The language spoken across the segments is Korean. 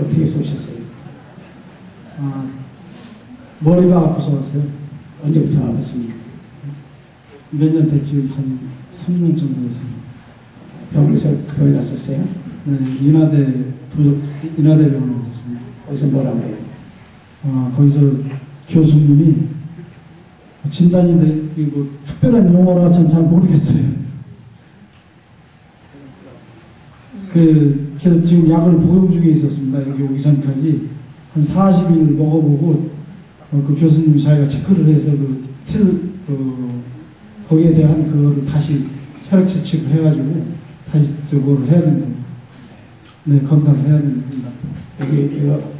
어떻게 쏘셨어요? 아, 머리가 아파서 왔어요. 언제부터 아팠습니까? 몇 년 됐지? 한 3년 정도 됐습니다. 병원에서 병원 갔었어요? 네, 인하대, 부족, 인하대 병원에 갔습니다. 거기서 뭐라고 해요? 아, 거기서 교수님이 진단인데 이거 특별한 용어라 저는 잘 모르겠어요. 그, 지금 약을 복용 중에 있었습니다. 여기 오기 전까지 한 40일 먹어보고 어, 그 교수님이 자기가 체크를 해서 그 틀, 그, 거기에 대한 그거를 다시 혈액 채취를 해가지고 다시 저거를 해야 된다. 네, 검사를 해야 됩니다. 여기 이거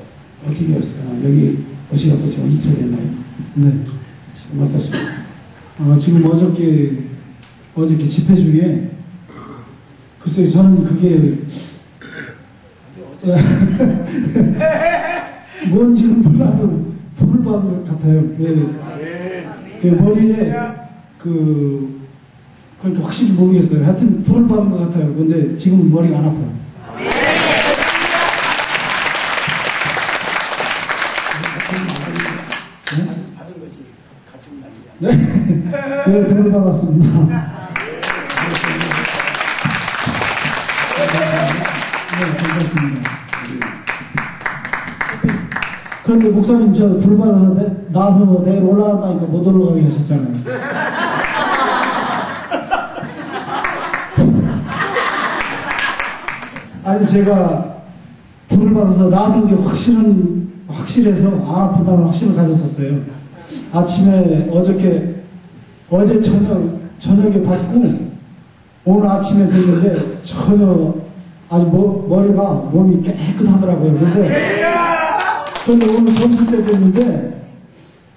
어떻게 왔어요? 여기 오시갖고 지금 이틀 됐나요? 네. 지금 어떻습니까? 아, 지금 어저께, 어저께 집회 중에, 글쎄요, 저는 그게, 뭔지는 몰라도 불을 받은 것 같아요. 그, 그 머리에, 그, 그러니까 확실히 모르겠어요. 하여튼 불을 받은 것 같아요. 근데 지금은 머리가 안 아파요. 말이야. 네, 네 불을 받았습니다. 네, 괜찮습니다. 그런데 목사님 저불 받아서 내, 나서 내일 올라간다니까 못 올라가게 하셨잖아요. 아니 제가 불을 받아서 나선 게 확실한 확실해서 안 아프다는 확신을 가졌었어요. 아침에 어저께 어제 저녁 저녁에 받고 오늘 아침에 됐는데 전혀 아주 머, 머리가 몸이 깨끗하더라고요. 근데 근데 오늘 점심 때 됐는데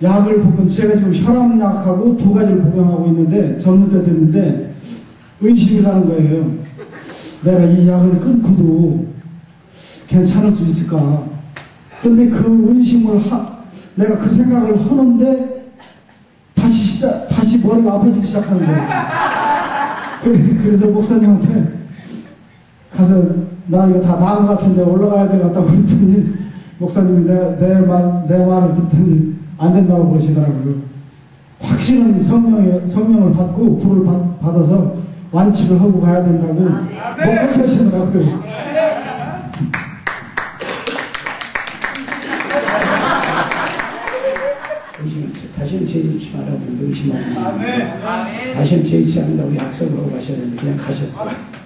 약을 복용 제가 지금 혈압약하고 두 가지를 복용하고 있는데 점심 때 됐는데 의심이 가는 거예요. 내가 이 약을 끊고도 괜찮을 수 있을까? 근데 그 의심을 하, 내가 그 생각을 하는데 다시 시작, 다시 머리가 아파지기 시작하는 거예요. 그- 그래서 목사님한테 가서 나 이거 다 나은 것 같은데 올라가야 되겠다고 그랬더니 목사님이 내, 내, 말, 내 말을 듣더니 안 된다고 그러시더라고요. 확실한 성령의, 성령을 받고 불을 받, 받아서 완치를 하고 가야 된다고 뭐 그렇게 하시더라고요. 의심, 다시는 제일치 말라고 의심하고 다시는 제일치 한다고 약속을 하고 가셔야 되는데 그냥 가셨어요.